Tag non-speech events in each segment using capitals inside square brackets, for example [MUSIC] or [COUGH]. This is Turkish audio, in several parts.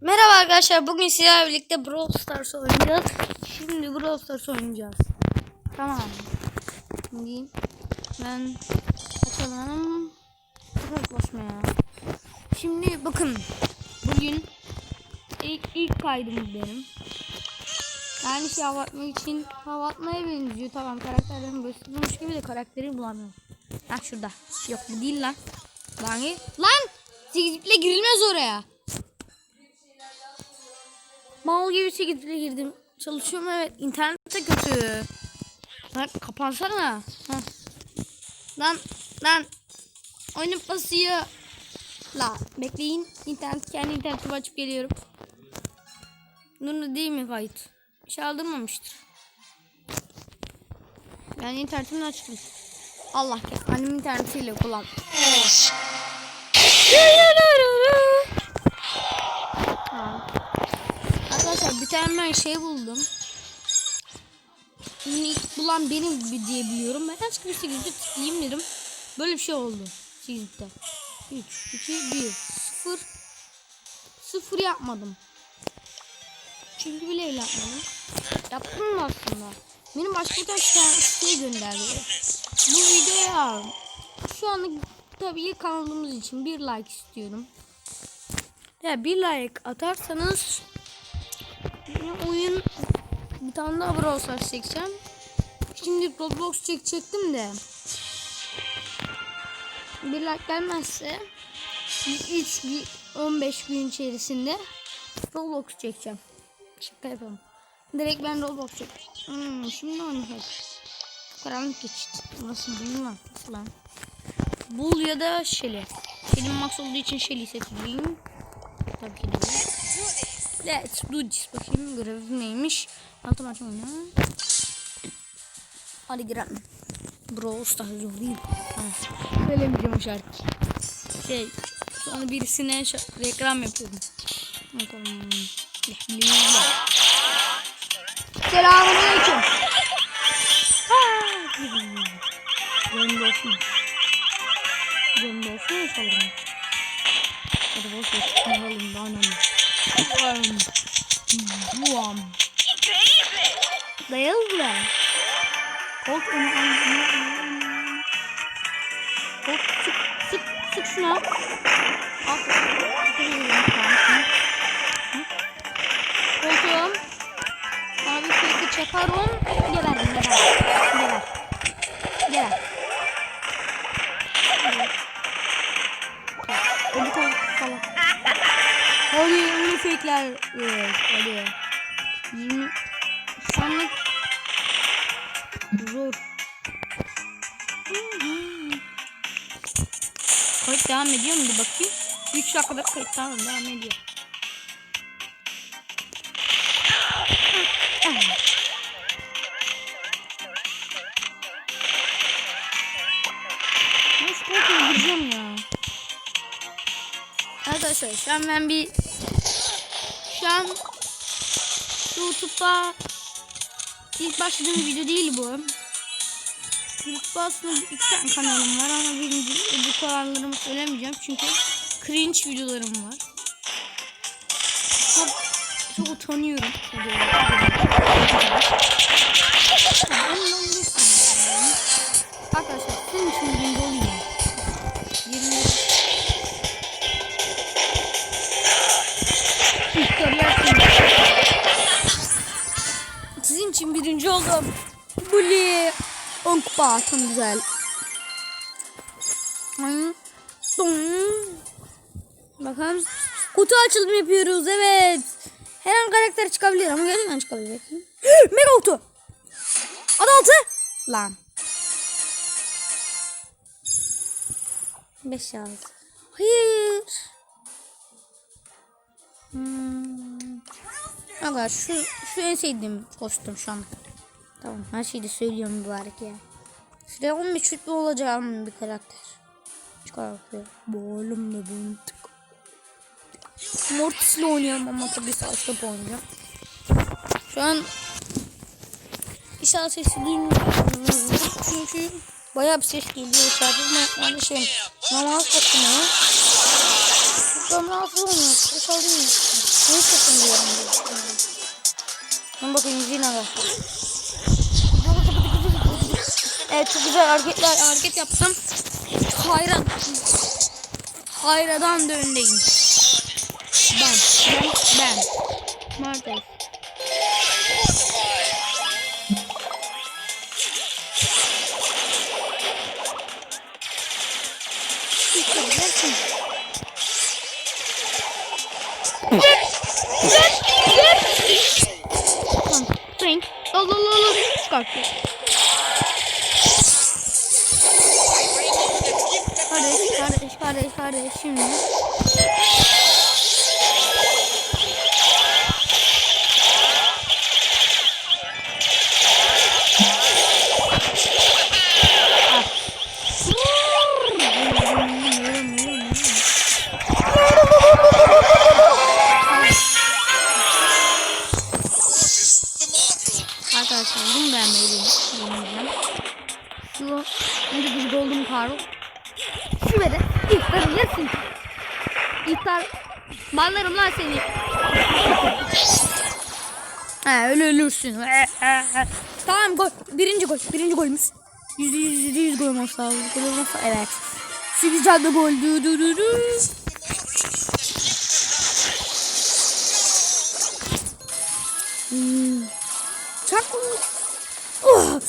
Merhaba arkadaşlar. Bugün sizlerle birlikte Brawl Stars oynayacağız. Şimdi Brawl Stars oynayacağız. Tamam. Şimdi ben açalım. Çok basma ya. Şimdi bakın. Bugün ilk, ilk kaydımız benim. Yani şey hava için hava atmaya benziyor. Tamam karakterlerin gösterilmiş gibi de karakteri bulamıyorum. Ha şurada. Yok bu değil lan. Lan lan. Sekiziple girilmez oraya. Mal gibi sekiziple girdim. Çalışıyorum evet. İnternet de kötü. Lan kapansana. Heh. Lan lan. Oyunum basıyor. La bekleyin. İnternet kendi internetimi açıp geliyorum. Bunu değil mi kayıt? Bir şey aldırmamıştır. Ben internetimi açtım. Allah ke annemin internetiyle kullan. Ha. Arkadaşlar bir tane ben şey buldum. Bunu ilk bulan benim gibi diye biliyorum. Ben kere 8'de tıklayayım dedim. Böyle bir şey oldu. 8'de. 3, 2, 1, 0. 0 yapmadım. Çünkü bile yapmadım. Yaptım mı aslında? Benim başka bir tane şey gönderdi. Bu videoya şu anda tabii kanalımız için bir like istiyorum. Ya bir like atarsanız oyun bir tane daha Brawl Stars çekeceğim. Şimdi Roblox çekecektim de bir like gelmezse 3 gün 15 gün içerisinde Roblox çekeceğim. Şaka yapalım. Direkt ben Roblox çekeceğim. Hmm, şimdi oynayacağız. Karanlık geçit. Nasıl değil mi? Nasıl lan? Bul ya da Shelly. Benim max olduğu için Shelly seçeceğim. Tabii ki de. Let's do this. Bakayım görev neymiş. Altı maç oyna. Hadi girelim. Brawl Stars. Ha. Söylemeyeceğim o şarkı. Şey, sonra birisine reklam yapıyordum. Bakalım. Bismillah. Selamünaleyküm. Yanımda olsun. Yanımda olsun ya sanırım. Hadi boş ver. Çıkmayalım da anam. Buam. Dayalı da. Kolt onu. Kolt sık sık sık şuna. Al. Sana bir sürekli çakarım. Geberdim geber. Geber. Geber. Fake'ler. Evet, hadi. 20 sanlık zor. Kayıt devam ediyor mu bakayım. 3 dakikada kayıt tamam devam ediyor. Nasıl gireceğim ya? Arkadaşlar şu an ben bir şu an YouTube'da ilk başladığım video değil bu. YouTube'da aslında iki tane kanalım var ama birinci bu kanallarımı söylemeyeceğim çünkü cringe videolarım var. Çok çok utanıyorum. Arkadaşlar sizin için birinci olayım. 20 oldum. Bully. 10 kupa. Çok güzel. Bakın. Kutu açılımı yapıyoruz. Evet. Her an karakter çıkabilir ama gerçekten çıkabilir. [GASPS] Mega kutu. Adı altı. Lan. 5 yazdı. Hayır. Hmm. Aga şu, şu en sevdiğim kostüm şu an. Tamam her şeyi de söylüyorum mübarek ya. Şuraya 15 rütbe olacağım bir karakter. Çıkar bakıyor. Boğulum da bunu tık. Mortis'le oynuyorum ama tabii savaş top oynayacağım. Şu an inşallah sesi duymuyorsunuz. Çünkü bayağı bir ses geliyor. Çarpılma yani şey. Bakın ya. Çok rahatsız olmuyor. Ses alayım. Ne sakınıyorum diyor. Ben bakın yine var. Evet çok güzel hareketler hareket yaptım. Hayra Hayra'dan da öndeyim. Ben, ben, ben. Neredeyiz? Frank. Al al al al. Çıkarttı. Kardeşim. Yesin. İftar. Banlarım lan seni. Ha öyle ölürsün. tamam gol. Birinci gol. Birinci golümüz. Yüzde yüz, yüzde yüz gol olması lazım. Gol olmazsa evet. Güzel de gol. Du, du, du, du. Hmm. Çak. Oh.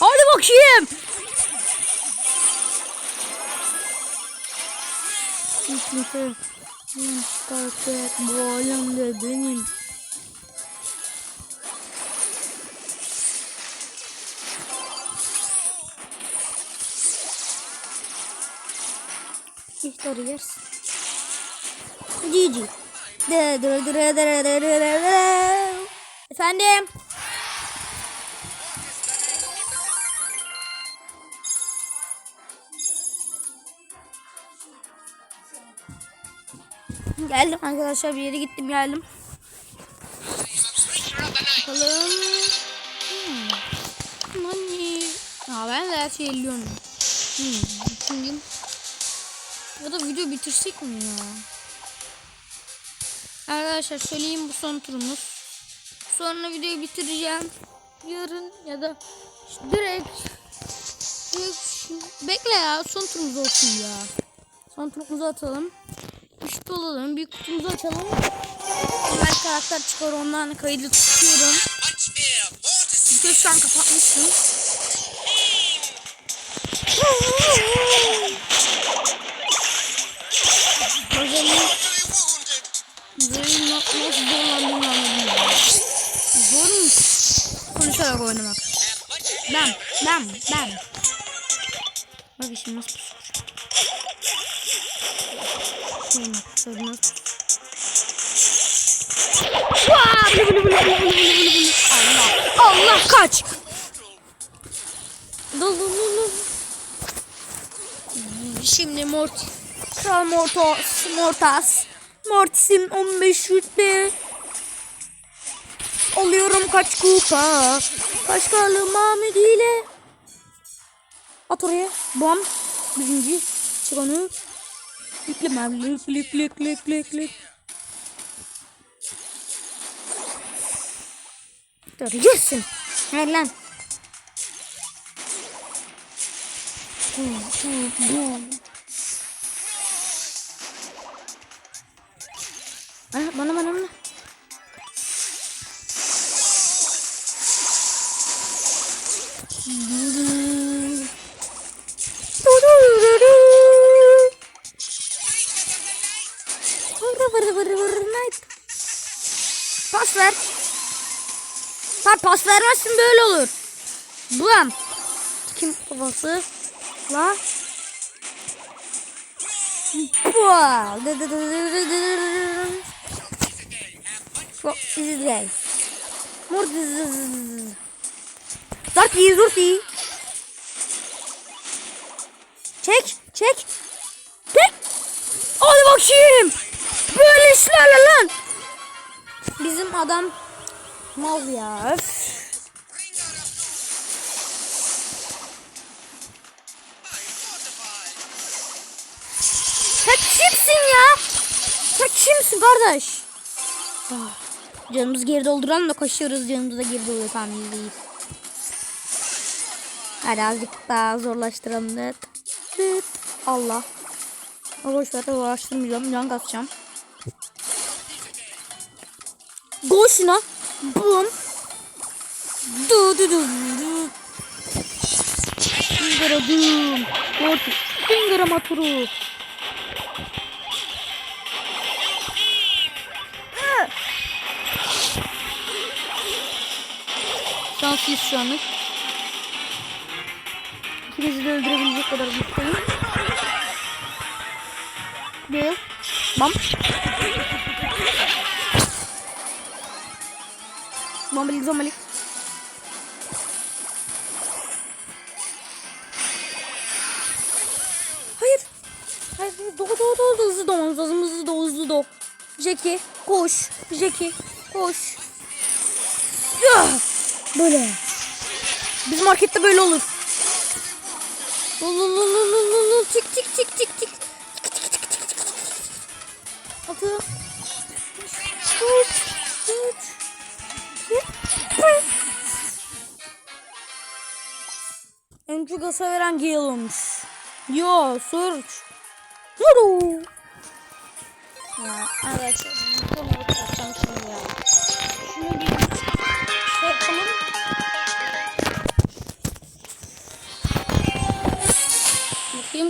Hadi bakayım. hiç kimse kimse bu alemde benim. İşte arıyoruz. GG. Efendim. Geldim arkadaşlar bir yere gittim geldim. Bakalım. Hmm. Money. Ha ben de her şeyi elliyorum. Hmm. Şimdi ya da video bitirsek mi ya? Arkadaşlar söyleyeyim bu son turumuz. Sonra videoyu bitireceğim. Yarın ya da direkt, direkt şu- bekle ya son turumuz olsun ya. Son turumuzu atalım. Üçte olalım. Bir kutumuzu açalım. Belki karakter çıkar ondan kaydı tutuyorum. Zorlandığını anladım ya. Zor mu? Konuşarak oynamak. Ben, ben, ben. Bak şimdi nasıl bulu. Allah, kaç. Şimdi Mort Kral Mortos Mortas. Mortis'im 15 rütbe Alıyorum kaç kupa. Kaşgarlı Mahmut ile At oraya. Bam Birinci. Çık onu Lükleme abi lük lük lük lük lük lük. Göreceksin. Hayır lan. Boom boom. Ah bana bana Kim babası? La. What is this? Zurti, zurti. Çek, çek. Çek. Hadi bakayım. Böyle işlerle lan. Bizim adam mal ya. Öf. Kimsin ya? Sen kimsin kardeş? Ah, Canımızı geri dolduran da koşuyoruz. Canımız da geri doluyor tamam değil. Hadi azıcık daha zorlaştıralım. Dıt, dıt. Allah. Boş ver zorlaştırmayacağım. Can kasacağım. Gol şuna. Bum. Du du du du. Fingera dum. Mortis. Fingera maturu. Şanslıyız şu anlık. İkimizi de öldürebilecek kadar güçlüyüm. Bir. Bam. Zombalik zombalik. Hayır. Hayır. Do do do do hızlı doğmamız lazım. Hızlı do hızlı do. Jackie koş. Jackie koş. Ya! Böyle. Biz markette böyle olur. Lul lul lul lul lul lul lul. tik tik tik tik tik. Altı. Üç. Üç. En çok hasar veren Gale olmuş. Yo, Surge. Yürü. Ya arkadaşlar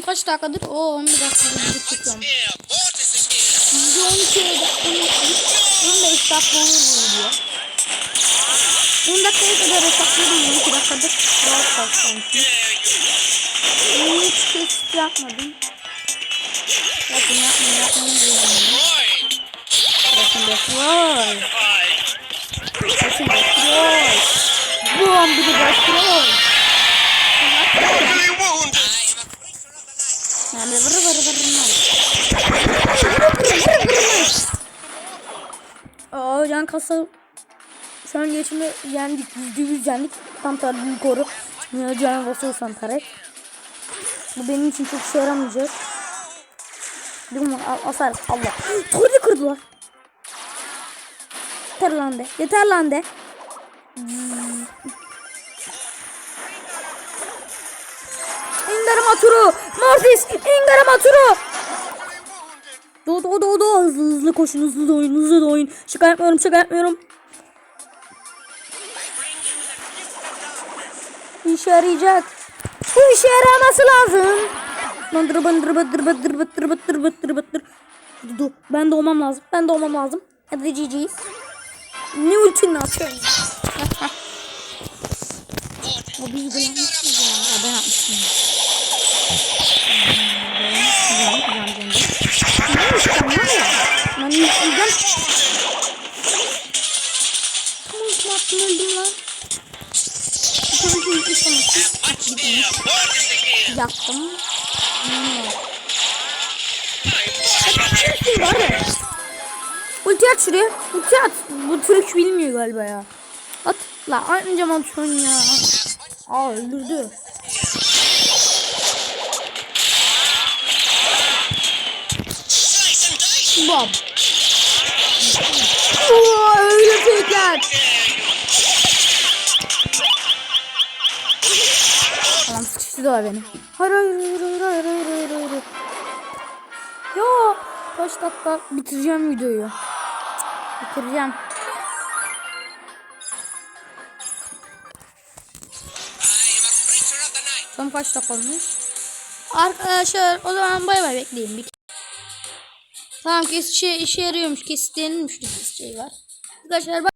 kaç dakikadır? Oo 11 dakikadır video çekiyorum. Here, Mortis is here. Yüzde 12 15 dakika olur bu video. 10 dakikaya kadar hesapladım 12 dakikadır. Rahat kalk sanki. There you Ben hiç kesit yapmadım. Yapın yapmayın yapmayın diyorum. Roy. Bakın bekliyor. Five. Bakın bekliyor. Bum bir de bekliyor. Can kasa. Şu an geçimi yendik. Yüzde yüz yendik. Tam tarafını koru. Ya can basıyorsan taret. Bu benim için çok işe yaramayacak. Al- Asar. Allah. [GASPS] Tordi kırdılar. Yeter lan de. Yeter lan de. İndirme turu. Mortis. İndirme turu. Do do do do hızlı hızlı koşun hızlı da oyun hızlı da oyun. Şaka yapmıyorum şaka yapmıyorum. İşe yarayacak. Bu işe yaraması lazım. Bandır bandır bandır bandır bandır bandır bandır bandır. Dur. Ben de olmam lazım. Ben de olmam lazım. Hadi GG'yiz. Ne ultini atıyorum. o biz böyle yapmışız ya. Ya ben yapmıştım. Ne işlem var ya? Ben yiyeceğim. Tamam, yaptım öldüm lan. Tamam, şimdi işlem Watch here. Mortis is here. Yaktım. I'm Kim var Ulti at şuraya. Ulti at. Bu Türk bilmiyor galiba ya. At. La anca mantıklı ya. Aa öldürdü. Bam. Oo, öyle tekrar. Tamam sıkıştı da beni. Hayır hayır hayır. Ya kaç dakika bitireceğim videoyu. Bitireceğim. Tam kaç dakika olmuş? Arkadaşlar o zaman bay bay bekleyin. Tamam kesici işe yarıyormuş. Kesitlenilmiş bir şey var. Arkadaşlar bay